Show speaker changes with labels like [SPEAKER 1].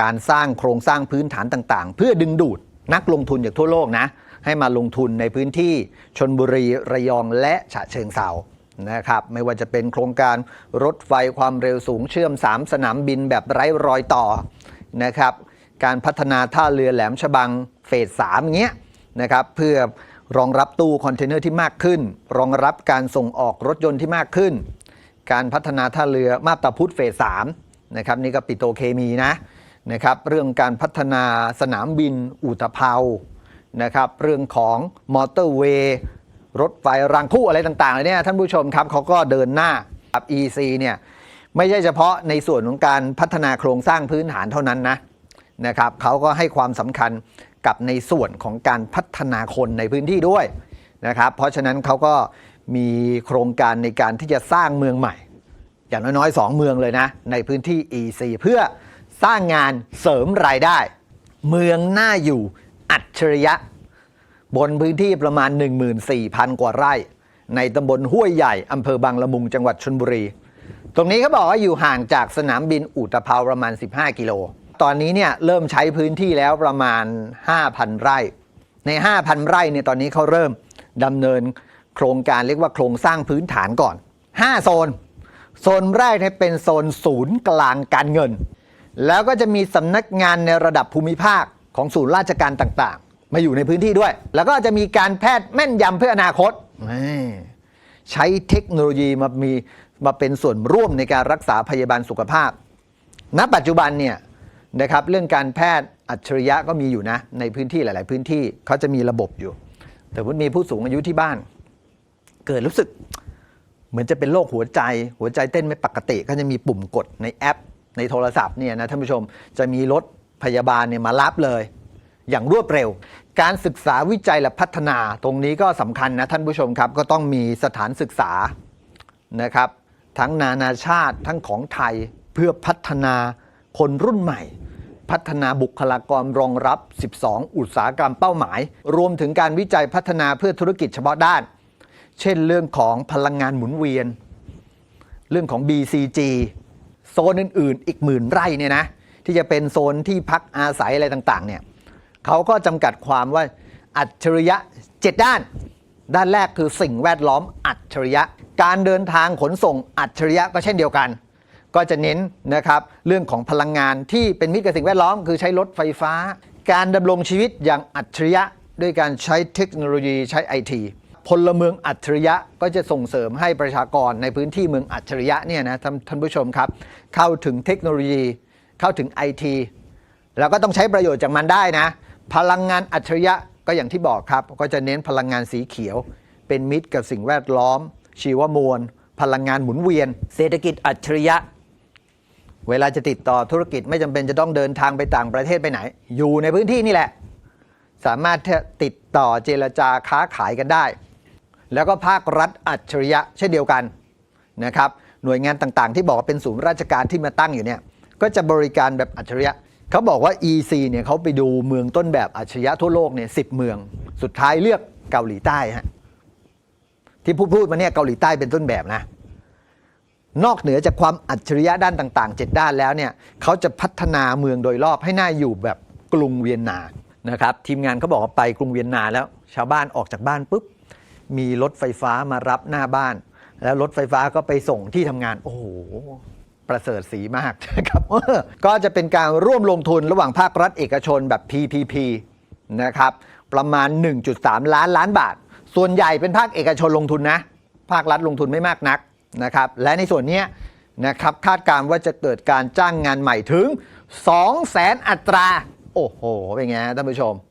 [SPEAKER 1] การสร้างโครงสร้างพื้นฐานต่างๆ เพื่อดึงดูดนักลงทุนจากทั่วโลกนะ ให้มาลงทุนในพื้นที่ชนบุรีระยองและฉะเชิงเซานะครับไม่ว่าจะเป็นโครงการรถไฟความเร็วสูงเชื่อม 3 สนามบินแบบไร้รอยต่อนะครับการพัฒนาท่าเรือแหลมฉบังเฟสสามเงี้ยนะครับเพื่อรองรับตู้คอนเทนเนอร์ที่มากขึ้น รองรับการส่งออกรถยนต์ที่มากขึ้น การพัฒนาท่าเรือมาบตาพุธเฟสสามนะครับนี่ก็ปิโตเคมีนะ นะครับเรื่องการพัฒนาสนามบินอุตภเปานะครับเรื่องของมอเตอร์เวย์รถไฟรางคู่อะไรต่างๆเลยเนี่ยท่านผู้ชมครับเขาก็เดินหน้ากับ EC เนี่ยไม่ใช่เฉพาะในส่วนของการพัฒนาโครงสร้างพื้นฐานเท่านั้นนะนะครับเขาก็ให้ความสำคัญกับในส่วนของการพัฒนาคนในพื้นที่ด้วยนะครับเพราะฉะนั้นเขาก็มีโครงการในการที่จะสร้างเมืองใหม่ อย่างน้อยๆ 2 เมืองเลยนะในพื้นที่ EC เพื่อ สร้างงานเสริมรายได้ เมืองน่าอยู่อัจฉริยะ บนพื้นที่ประมาณ 14,000 กว่าไร่ ในตำบลห้วยใหญ่อำเภอบางละมุงจังหวัดชนบุรี ตรงนี้เขาบอกว่าอยู่ห่างจากสนามบินอุตภเปาประมาณ 15 กิโล ตอนนี้เนี่ยเริ่มใช้พื้นที่แล้วประมาณ 5,000 ไร่ ใน 5,000 ไร่เนี่ยตอนนี้เขาเริ่มดำเนินโครงการเรียกว่าโครงสร้างพื้นฐานก่อน 5 โซน โซนแรกเนี่ยเป็นโซนศูนย์กลางการเงิน แล้วก็จะมีสำนักงานในระดับภูมิภาคของศูนย์ราชการต่างๆ มาอยู่ในพื้นที่ด้วย แล้วก็จะมีการแพทย์แม่นยำเพื่ออนาคต ใช้เทคโนโลยีมามีมาเป็นส่วนร่วมในการรักษาพยาบาลสุขภาพ ณ ปัจจุบันเนี่ยนะครับเรื่องการแพทย์อัจฉริยะก็มีอยู่นะในพื้นที่หลาย ๆ พื้นที่เขาจะมีระบบอยู่ แต่ว่ามีผู้สูงอายุที่บ้าน เกิดรู้สึก เหมือนจะเป็นโรคหัวใจ หัวใจเต้นไม่ปกติ ก็จะมีปุ่มกดในแอป ในโทรศัพท์เนี่ยนะท่านผู้ชมจะมีรถพยาบาลเนี่ยมารับเลย อย่างรวดเร็ว การศึกษาวิจัยและพัฒนาตรงนี้ก็สำคัญนะท่านผู้ชมครับก็ต้องมีสถานศึกษานะครับ ทั้งนานาชาติทั้งของไทยเพื่อพัฒนาคนรุ่นใหม่ พัฒนาบุคลากรรองรับ 12 อุตสาหกรรมเป้าหมาย รวมถึงการวิจัยพัฒนาเพื่อธุรกิจเฉพาะด้าน เช่นเรื่องของพลังงานหมุนเวียน เรื่องของ BCG โซนอื่นๆ อีกหมื่นไร่เนี่ยนะที่จะเป็นโซนที่พักอาศัยอะไรต่างๆเนี่ยเขาก็จำกัดความว่าอัจฉริยะ 7 ด้าน ด้านแรกคือสิ่งแวดล้อมอัจฉริยะ การเดินทางขนส่งอัจฉริยะก็เช่นเดียวกัน ก็จะเน้นนะครับเรื่องของพลังงานที่เป็นมิตรกับสิ่งแวดล้อม คือใช้รถไฟฟ้า การดำรงชีวิตอย่างอัจฉริยะ ด้วยการใช้เทคโนโลยีใช้ไอที พลเมืองอัจฉริยะก็จะส่งเสริมให้ประชากรในพื้นที่เมืองอัจฉริยะเนี่ยนะท่านท่านผู้ชมครับ เข้าถึงเทคโนโลยี เข้าถึงไอทีแล้วก็ต้องใช้ประโยชน์จากมันได้นะ พลังงานอัจฉริยะก็อย่างที่บอกครับ ก็จะเน้นพลังงานสีเขียว เป็นมิตรกับสิ่งแวดล้อม ชีวมวล พลังงานหมุนเวียน เศรษฐกิจอัจฉริยะ เวลาจะติดต่อธุรกิจไม่จำเป็นจะต้องเดินทางไปต่างประเทศไปไหน อยู่ในพื้นที่นี่แหละ สามารถติดต่อเจรจาค้าขายกันได้ แล้วก็ภาครัฐอัจฉริยะเช่นเดียวกันนะครับหน่วยงานต่างๆ ที่บอกว่าเป็นศูนย์ราชการที่มาตั้งอยู่เนี่ยก็จะบริการแบบอัจฉริยะเขาบอกว่า EC เนี่ยเขาไปดูเมืองต้นแบบอัจฉริยะทั่วโลกเนี่ยสิเมือง สุดท้ายเลือกเกาหลีใต้ฮะที่พูดพูดมาเนี่ยเกาหลีใต้เป็นต้นแบบนะนอกเหนือจากความอัจฉริยะด้านต่างๆ 7 ด้านแล้วเนี่ยเขาจะพัฒนาเมืองโดยรอบให้น่าอยู่แบบกรุงเวียนนานะครับทีมงานเขาบอกว่าไปกรุงเวียนนาแล้ว ชาวบ้านออกจากบ้านปุ๊บ มีรถไฟฟ้ามารับหน้าบ้าน แล้วรถไฟฟ้าก็ไปส่งที่ทำงาน โอ้โห ประเสริฐสีมากนะครับ ก็จะเป็นการร่วมลงทุนระหว่างภาครัฐเอกชนแบบ PPP นะครับ ประมาณ 1.3 ล้านล้านบาท ส่วนใหญ่เป็นภาคเอกชนลงทุนนะ ภาครัฐลงทุนไม่มากนักนะครับ และในส่วนนี้นะครับคาดการณ์ว่าจะเกิดการจ้างงานใหม่ถึง 2 0 0 0 0 0อัตรา โอ้โห เป็นไงท่านผู้ชม